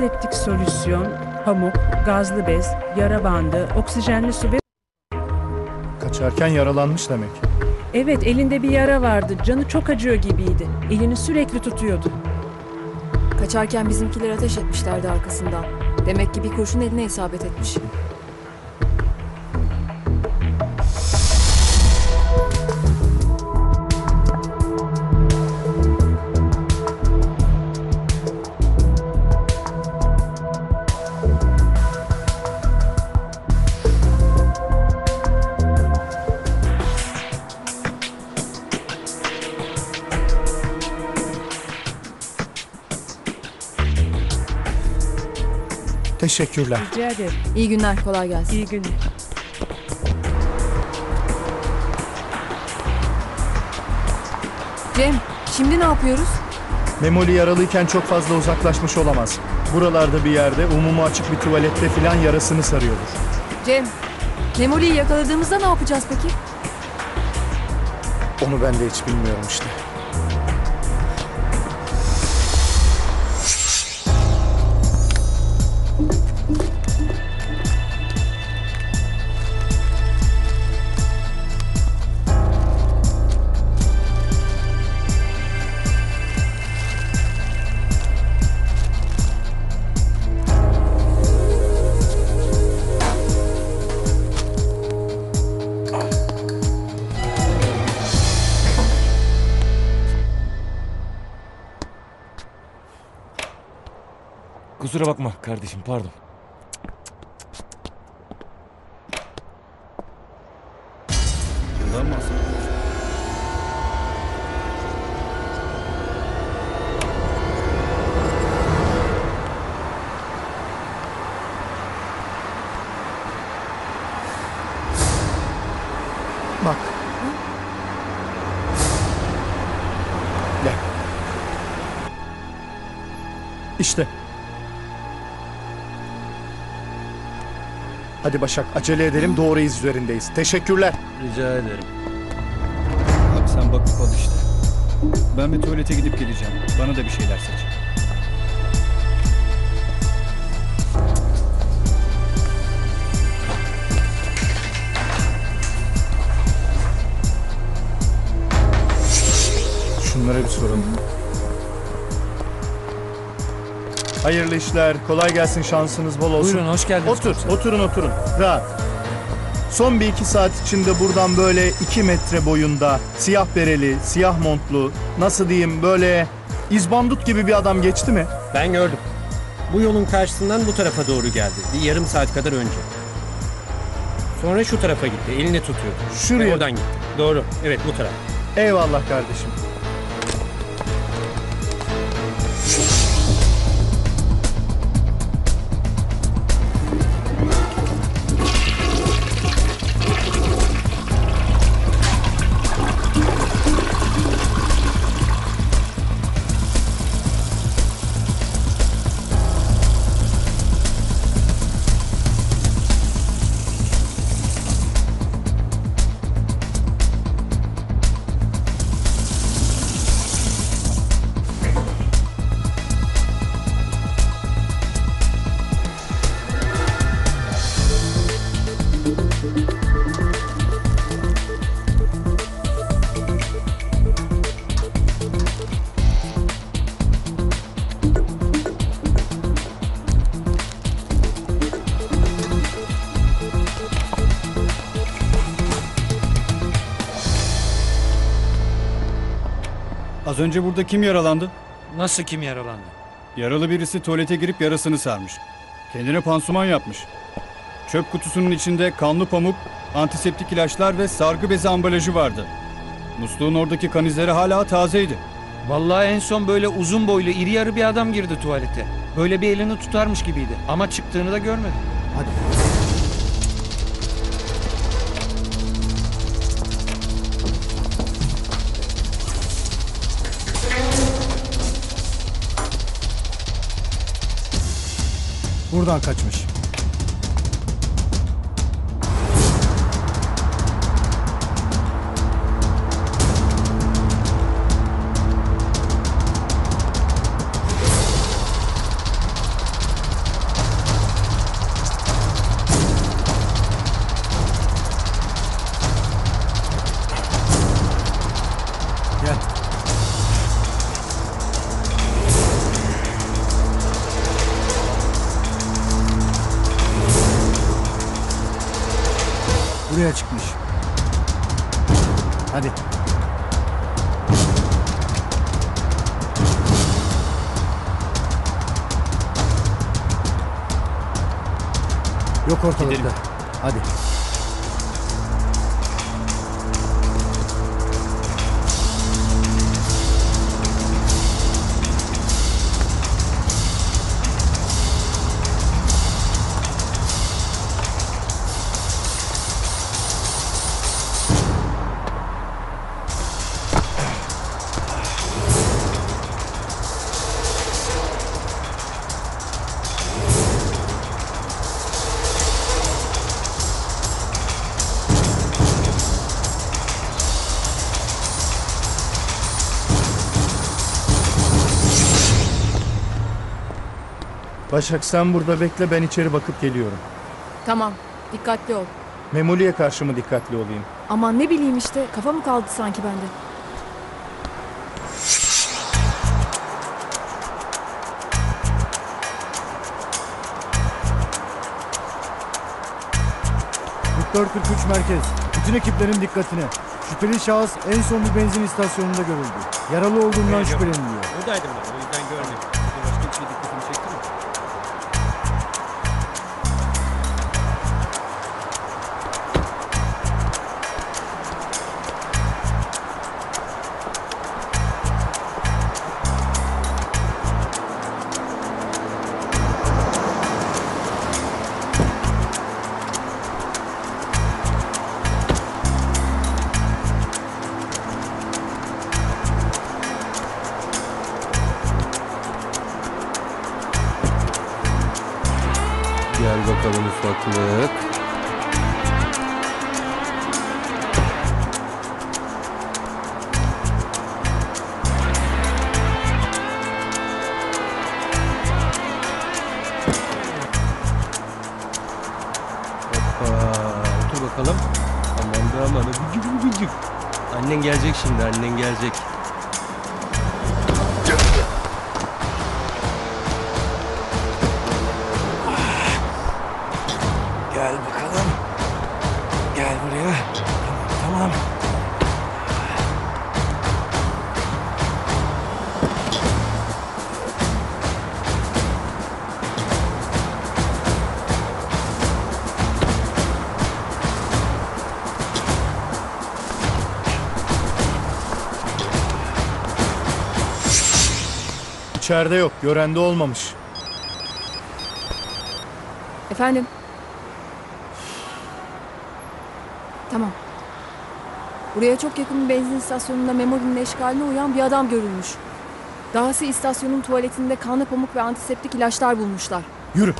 Antiseptik solüsyon, pamuk, gazlı bez, yara bandı, oksijenli su ve... Kaçarken yaralanmış demek. Evet elinde bir yara vardı. Canı çok acıyor gibiydi. Elini sürekli tutuyordu. Kaçarken bizimkiler ateş etmişlerdi arkasından. Demek ki bir kurşun eline isabet etmiş. Teşekkürler. Rica ederim. İyi günler, kolay gelsin. İyi günler. Cem, şimdi ne yapıyoruz? Memoli yaralıyken çok fazla uzaklaşmış olamaz. Buralarda bir yerde umumu açık bir tuvalette filan yarasını sarıyordur. Cem, Memoli'yi yakaladığımızda ne yapacağız peki? Onu ben de hiç bilmiyorum işte. Kusura bakma kardeşim pardon. Bak. Gel. İşte. Hadi Başak acele edelim doğru iz üzerindeyiz. Teşekkürler. Rica ederim. Abi sen bakıp al işte. Ben bir tuvalete gidip geleceğim. Bana da bir şeyler seç. Şunlara bir soralım. Hayırlı işler, kolay gelsin, şansınız bol olsun. Buyurun hoş geldiniz. Otur, komiserim. oturun, oturun. Rahat. Son bir iki saat içinde buradan böyle iki metre boyunda siyah bereli, siyah montlu, nasıl diyeyim böyle izbandut gibi bir adam geçti mi? Ben gördüm. Bu yolun karşısından bu tarafa doğru geldi. Bir yarım saat kadar önce. Sonra şu tarafa gitti. Elini tutuyordu. Şuraya. Ve oradan gitti. Doğru. Evet bu taraf. Eyvallah kardeşim. Az önce burada kim yaralandı? Nasıl kim yaralandı? Yaralı birisi tuvalete girip yarasını sarmış. Kendine pansuman yapmış. Çöp kutusunun içinde kanlı pamuk, antiseptik ilaçlar ve sargı bezi ambalajı vardı. Musluğun oradaki kan izleri hala tazeydi. Vallahi en son böyle uzun boylu iri yarı bir adam girdi tuvalete. Böyle bir elini tutarmış gibiydi. Ama çıktığını da görmedim. Buradan kaçmış. Buraya çıkmış. Hadi. Yok ortalıkta. Hadi. Başak sen burada bekle ben içeri bakıp geliyorum. Tamam. Dikkatli ol. Memoli'ye karşı mı dikkatli olayım? Aman ne bileyim işte. Kafa mı kaldı sanki bende? ...44-43 merkez. Bütün ekiplerin dikkatine. Şüpheli şahıs en son bir benzin istasyonunda görüldü. Yaralı olduğundan şüpheleniliyor. Buradaydım ben Gel bakalım ufaklık. Hoppa. Otur bakalım. Aman da aman. Gıcık gıcık. Annen gelecek şimdi annen gelecek. İçeride yok, görende olmamış. Efendim? Tamam. Buraya çok yakın bir benzin istasyonunda Memoli'nin eşkaline uyan bir adam görülmüş. Dahası istasyonun tuvaletinde kanlı pamuk ve antiseptik ilaçlar bulmuşlar. Yürü.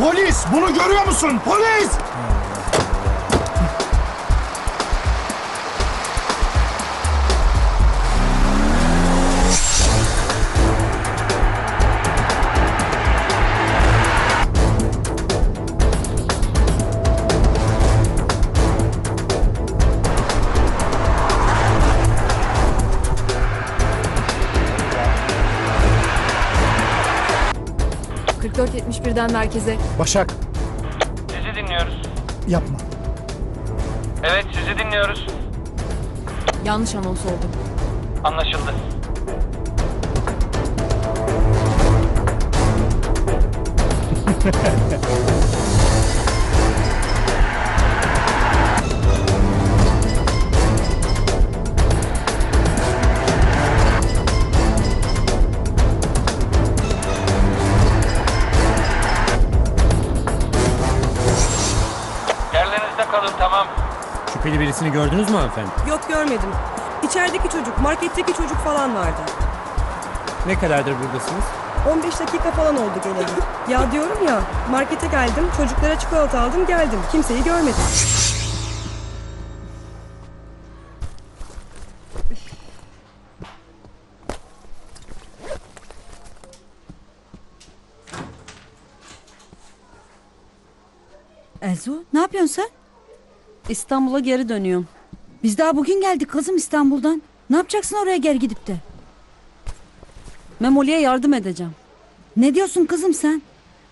Polis! Bunu görüyor musun? Polis! ...44-71'den merkeze. Başak Sizi dinliyoruz. yapma. Evet sizi dinliyoruz. Yanlış anons oldu. Anlaşıldı. Şüpheli birisini gördünüz mü hanımefendi? Yok görmedim. İçerideki çocuk, marketteki çocuk falan vardı. Ne kadardır buradasınız? 15 dakika falan oldu geleli. Ya diyorum ya, markete geldim, çocuklara çikolata aldım geldim. Kimseyi görmedim. Ezo ne yapıyorsun sen? İstanbul'a geri dönüyorum. Biz daha bugün geldik kızım İstanbul'dan. Ne yapacaksın oraya geri gidip de? Memoli'ye yardım edeceğim. Ne diyorsun kızım sen?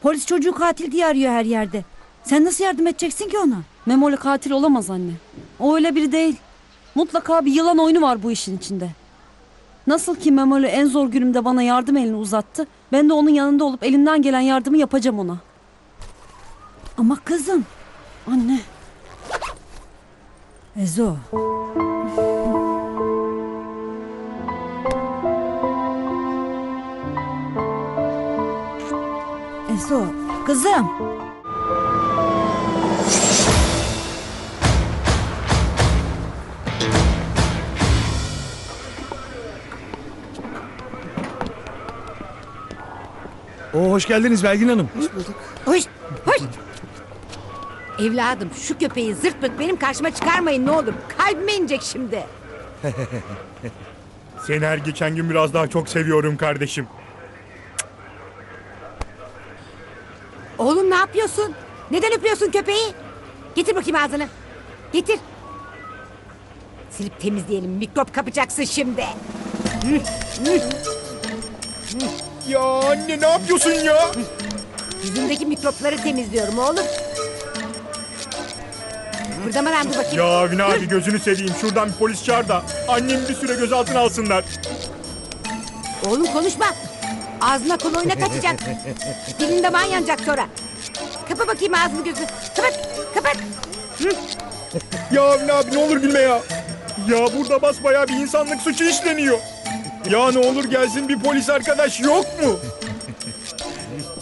Polis çocuğu katil diye arıyor her yerde. Sen nasıl yardım edeceksin ki ona? Memoli katil olamaz anne. O öyle biri değil. Mutlaka bir yılan oyunu var bu işin içinde. Nasıl ki Memoli en zor günümde bana yardım elini uzattı. Ben de onun yanında olup elimden gelen yardımı yapacağım ona. Ama kızım. Anne. Ezo. Ezo. Kızım. Oo, hoş geldiniz Belgin Hanım. Hoş, hoş. Evladım şu köpeği zırt pırt benim karşıma çıkarmayın ne olur. Kalbime inecek şimdi. Seni her geçen gün biraz daha çok seviyorum kardeşim. Oğlum ne yapıyorsun? Neden öpüyorsun köpeği? Getir bakayım ağzını. Getir. Silip temizleyelim. Mikrop kapacaksın şimdi. Ya anne ne yapıyorsun ya? Yüzündeki mikropları temizliyorum oğlum. Kıpırdama lan dur bakayım. Ya Avni abi gözünü seveyim şuradan bir polis çağır da annemi bir süre gözaltına alsınlar. Oğlum konuşma. Ağzına koloyuna kaçacak. Dilin damağın yanacak sonra. Kapa bakayım ağzını gözünü. Kapat, kapat. Ya Avni abi ne olur gülme ya. Ya burada basbayağı bir insanlık suçu işleniyor. Ya ne olur gelsin bir polis arkadaş yok mu?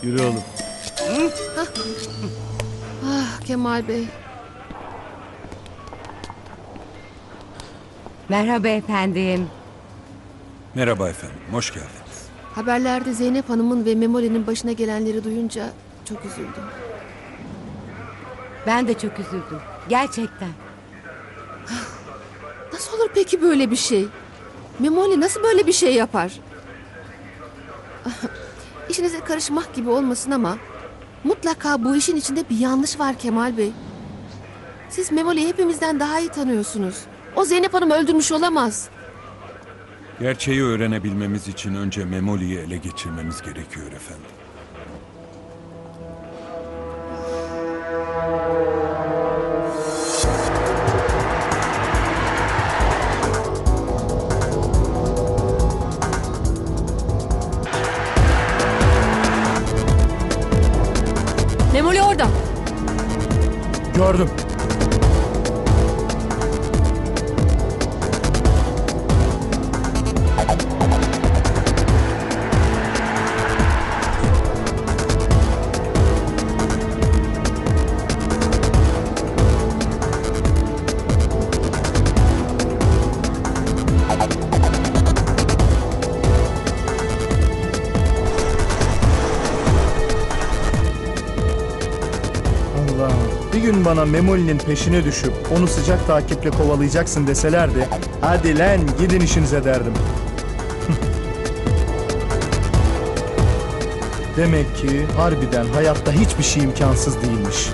Yürü oğlum. Ah Kemal Bey. Merhaba efendim. Merhaba efendim, hoş geldiniz. Haberlerde Zeynep Hanım'ın ve Memoli'nin başına gelenleri duyunca çok üzüldüm. Ben de çok üzüldüm. Gerçekten. Nasıl olur peki böyle bir şey? Memoli nasıl böyle bir şey yapar? İşinize karışmak gibi olmasın ama mutlaka bu işin içinde bir yanlış var Kemal Bey. Siz Memoli'yi hepimizden daha iyi tanıyorsunuz. O Zeynep Hanım öldürmüş olamaz. Gerçeği öğrenebilmemiz için önce Memoli'yi ele geçirmemiz gerekiyor efendim. Memoli orada. Gördüm. Bana Memoli'nin peşine düşüp onu sıcak takiple kovalayacaksın deselerdi hadi lan gidin işinize derdim. Demek ki harbiden hayatta hiçbir şey imkansız değilmiş.